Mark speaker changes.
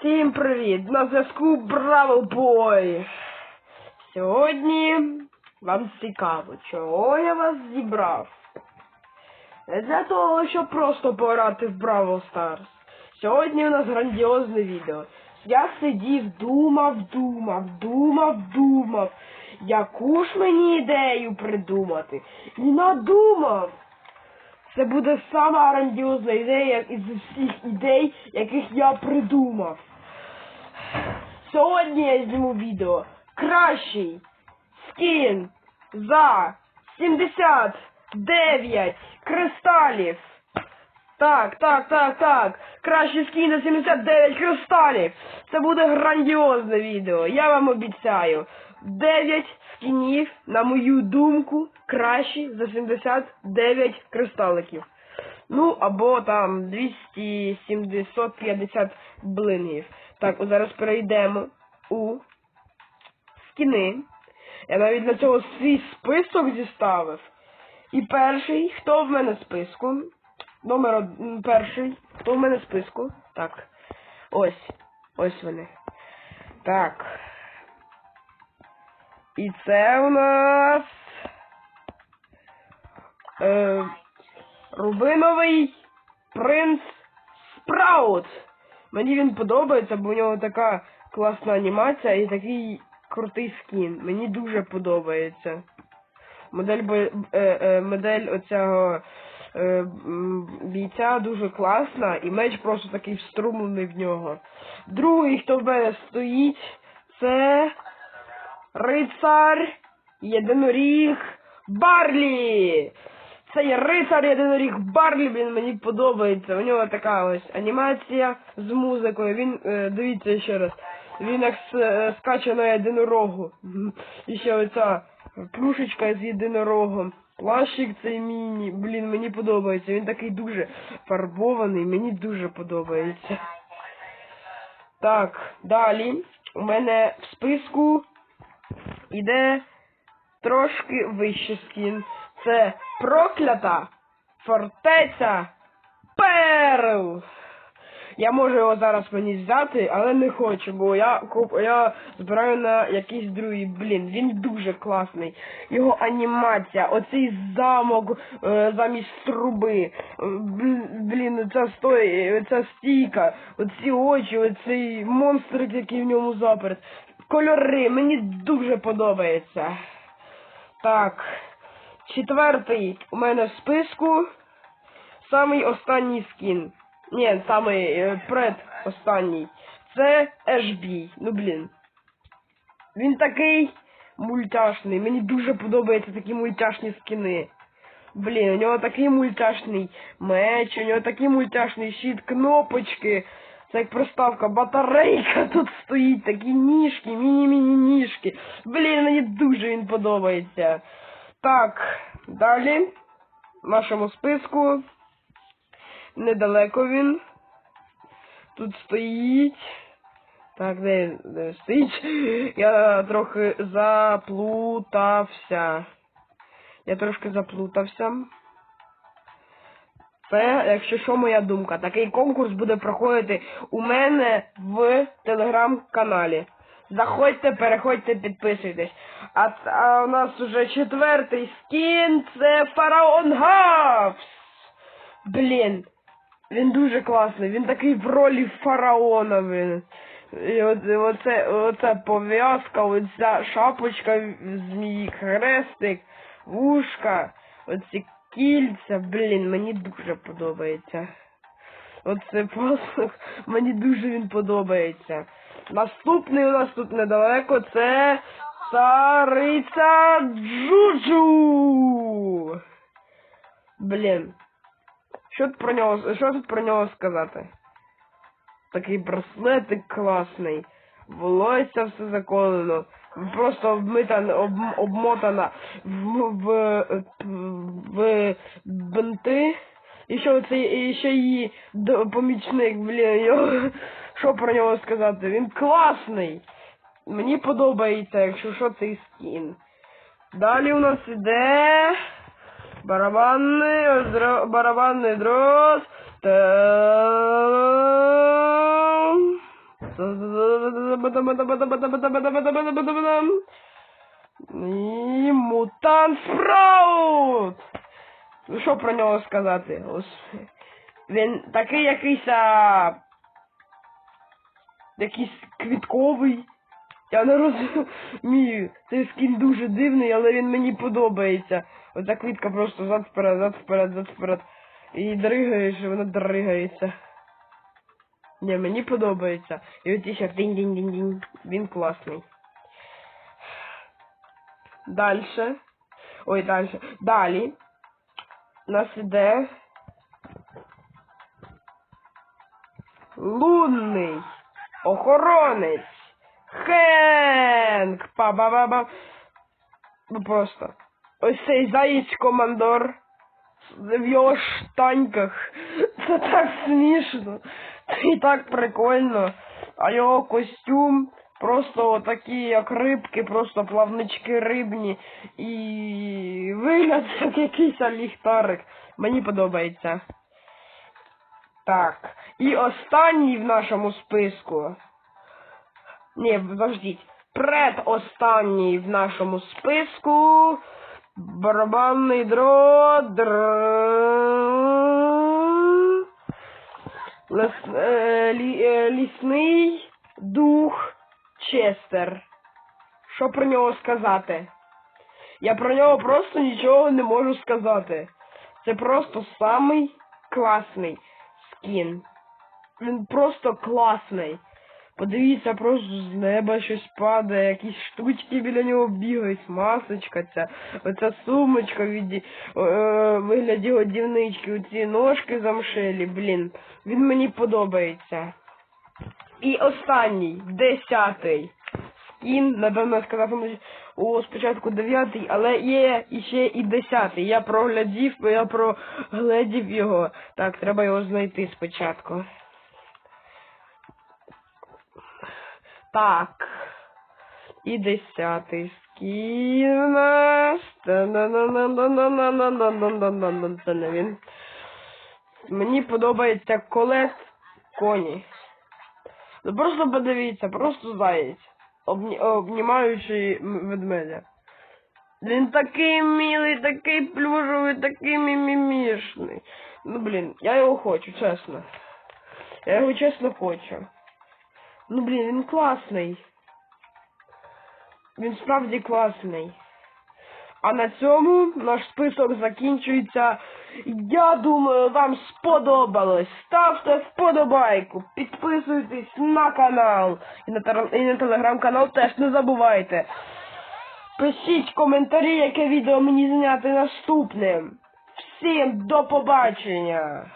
Speaker 1: Всім привіт! На зв'язку Браво Бой! Сьогодні вам цікаво, чого я вас зібрав. Не для того, щоб просто пограти в Браво Старс. Сьогодні у нас грандіозне відео. Я сидів, думав, думав, думав, думав, яку ж мені ідею придумати. І надумав. Це буде сама грандіозна ідея із всіх ідей, яких я придумав. Сьогодні я зніму відео. Кращий скін за 79 кристалів. Так, так, так, так. Кращий скін за 79 кристалів. Це буде грандіозне відео. Я вам обіцяю. 9 скінів, на мою думку, кращі за 79 кристаликів. Ну, або там 200 750 блингів. Так, от зараз перейдемо у скіни. Я навіть для цього свій список зіставив. І перший, хто в мене в списку? Номер од... м, перший. Хто в мене в списку? Так. Ось. Ось вони. Так. І це у нас. Е, Рубиновий принц Спраут. Мені він подобається, бо у нього така класна анімація і такий крутий скін. Мені дуже подобається. Модель е, е, модель оцього е, бійця дуже класна, і меч просто такий вструмлений в нього. Другий, хто в мене стоїть, це рицар єдиноріг Барлі. Цей рицар єдиноріг Барлі, він мені подобається. У нього така ось анімація з музикою. Він, е, дивіться ще раз, він як е, скаче на єдинорогу. І ще оця плюшечка з єдинорогом. Плащик цей міні. Блін, мені подобається. Він такий дуже фарбований, мені дуже подобається. Так, далі. У мене в списку іде трошки вищий скін. Це проклята фортеця Перл. Я можу його зараз мені взяти, але не хочу, бо я куп... я збираю на якийсь другий. Блін, він дуже класний. Його анімація, оцей замок е, замість труби. Блін, ця стой, ця стійка, оці очі, оцей монстрик, який в ньому заперт. Кольори, мені дуже подобається. Так. Четвертий у мене в списку. Самий останній скін. Ні, самий е, предостанній. Це Ешбій. Ну блін. Він такий мультяшний. Мені дуже подобаються такі мультяшні скіни. Блін, у нього такий мультяшний меч, у нього такий мультяшний щит, кнопочки. Це як приставка, батарейка тут стоїть, такі ніжки, міні-міні ніжки. Блін, мені дуже він подобається. Так, далі в нашому списку. Недалеко він. Тут стоїть. Так, де, де стоїть? Я трохи заплутався. Я трошки заплутався. Це, якщо що, моя думка. Такий конкурс буде проходити у мене в телеграм-каналі. Заходьте, переходьте, підписуйтесь. А, а у нас уже четвертий скін це фараон Гавс. Блін, він дуже класний. Він такий в ролі фараона. Він. І от, оце, оце пов'язка, оця шапочка змії, хрестик, вушка, оці кільця, блін, мені дуже подобається. Оце просто мені дуже він подобається. Наступний у нас тут недалеко це цариця Джуджу. Блін. Що тут про нього, що тут про нього сказати? Такий браслетик класний. Волосся все заколено. Просто обмита, об, обмотана в, в, в бинти. І ще це і ще її помічник, блін, його, що про нього сказати? Він класний. Мені подобається, якщо що цей скін. Далі у нас іде барабанний, барабанний дрозд. Та- І мутант Спраут! Ну що про нього сказати? Він такий якийсь а... якийсь квітковий. Я не розумію. Цей скін дуже дивний, але він мені подобається. Оця квітка просто зад вперед, зад вперед, зад вперед. І дригаєш, і вона дригається. Ні, мені подобається. І от ще динь-динь-динь-динь. Він класний. Дальше. Ой, дальше. Далі. У нас іде. Лунний. Охоронець. Хенк. Па-ба-ба-ба. Ну просто. Ось цей заєць командор. В його штаньках. Це так смішно. І так прикольно. А його костюм просто такі, як рибки, просто плавнички рибні. І вигляд як якийсь ліхтарик. Мені подобається. Так. І останній в нашому списку. Ні, подождіть. Предостанній в нашому списку. Барабанний дрот. др- Лес, е, лі, е, лісний дух Честер. Що про нього сказати? Я про нього просто нічого не можу сказати. Це просто самий класний скін. Він просто класний. Подивіться, просто з неба щось падає, якісь штучки біля нього бігають, масочка ця, оця сумочка в віді, е, вигляді годівнички, оці ножки замшелі, блін. Він мені подобається. І останній, десятий. Скін, напевно, сказав о, спочатку дев'ятий, але є іще і десятий. Я проглядів, я проглядів його. Так, треба його знайти спочатку. Так. І десятий скін. Це не він. Мені подобається колес коні. Ну Просто подивіться, просто заєць. Обнімаючи ведмедя. Він такий милий, такий плюжовий, такий мімімішний. Ну блін, я його хочу, чесно. Я його чесно хочу. Ну блін, він класний. Він справді класний. А на цьому наш список закінчується. Я думаю, вам сподобалось. Ставте вподобайку, підписуйтесь на канал. І на, і на телеграм-канал теж не забувайте. Пишіть коментарі, яке відео мені зняти наступним. Всім до побачення!